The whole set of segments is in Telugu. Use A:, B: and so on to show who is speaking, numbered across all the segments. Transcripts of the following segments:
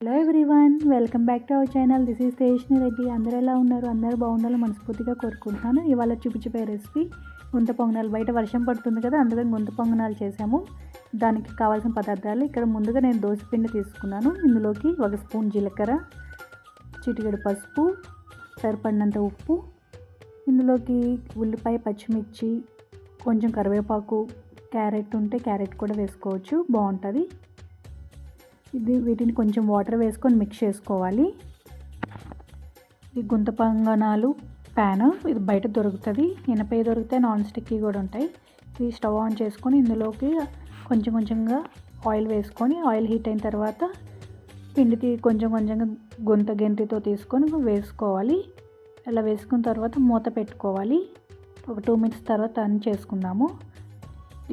A: Hello everyone welcome back to our channel this is stationery Reddy అందరూ ఎలా ఉన్నారు? అందరూ బాగుండాలో మనస్ఫూర్తిగా కోరుకుంటున్నాను. ఇవాళ చూపించిపోయే రెసిపీ గుంత పొంగనాలు. బయట వర్షం పడుతుంది కదా అందుకని గుంత పొంగనాలు చేసాము దానికి కావాల్సిన పదార్థాలు ఇక్కడ ముందుగా నేను దోశపిండి తీసుకున్నాను. ఇందులోకి ఒక స్పూన్ జీలకర్ర చిటికెడు పసుపు సరిపడినంత ఉప్పు ఇందులోకి ఉల్లిపాయ పచ్చిమిర్చి కొంచెం కరివేపాకు క్యారెట్ ఉంటే క్యారెట్ కూడా వేసుకోవచ్చు. బాగుంటుంది. ఇది వీటిని కొంచెం వాటర్ వేసుకొని మిక్స్ చేసుకోవాలి. ఈ గుంత పంగనాలు ప్యాన్ ఇది బయట దొరుకుతుంది. ఇనపై దొరికితే నాన్ స్టిక్కి కూడా ఉంటాయి. ఇది స్టవ్ ఆన్ చేసుకొని ఇందులోకి కొంచెం కొంచెంగా ఆయిల్ వేసుకొని ఆయిల్ హీట్ అయిన తర్వాత పిండి కొంచెం కొంచెంగా గుంత గెంటితో తీసుకొని వేసుకోవాలి. అలా వేసుకున్న తర్వాత మూత పెట్టుకోవాలి. ఒక టూ మినిట్స్ తర్వాత టర్న్ చేసుకుందాము.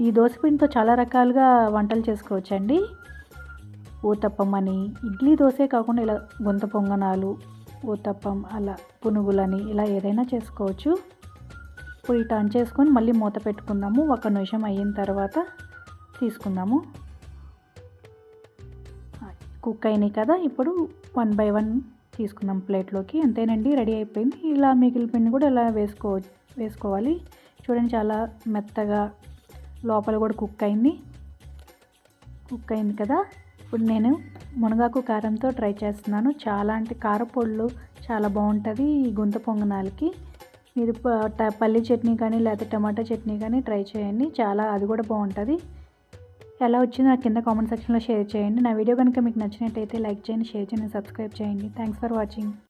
A: ఈ దోశ పిండితో చాలా రకాలుగా వంటలు చేసుకోవచ్చండి. ఊతప్పం అని. ఇడ్లీ దోశే కాకుండా ఇలా గుంత పొంగనాలు ఊతప్పం అలా పునుగులని ఇలా ఏదైనా చేసుకోవచ్చు. ఇప్పుడు టర్న్ చేసుకొని మళ్ళీ మూత పెట్టుకుందాము. ఒక నిమిషం అయిన తర్వాత తీసుకుందాము. కుక్ అయినాయి కదా. ఇప్పుడు వన్ బై వన్ తీసుకుందాం ప్లేట్లోకి. అంతేనండి రెడీ అయిపోయింది. ఇలా మిగిలిపోయింది పిండి కూడా ఇలా వేసుకో వేసుకోవాలి. చూడండి చాలా మెత్తగా లోపల కూడా కుక్ అయింది. కుక్ అయింది కదా. ఇప్పుడు నేను మునగాకు కారంతో ట్రై చేస్తున్నాను. చాలా అంటే కారపొళ్ళు చాలా బాగుంటుంది ఈ గుంత పొంగనాలకి. మీరు పల్లి చట్నీ కానీ లేకపోతే టమాటా చట్నీ కానీ ట్రై చేయండి. చాలా అది కూడా బాగుంటుంది. ఎలా వచ్చిందో నాకు కింద కామెంట్ సెక్షన్లో షేర్ చేయండి. నా వీడియో కనుక మీకు నచ్చినట్టయితే లైక్ చేయండి షేర్ చేయండి సబ్స్క్రైబ్ చేయండి. Thanks for watching.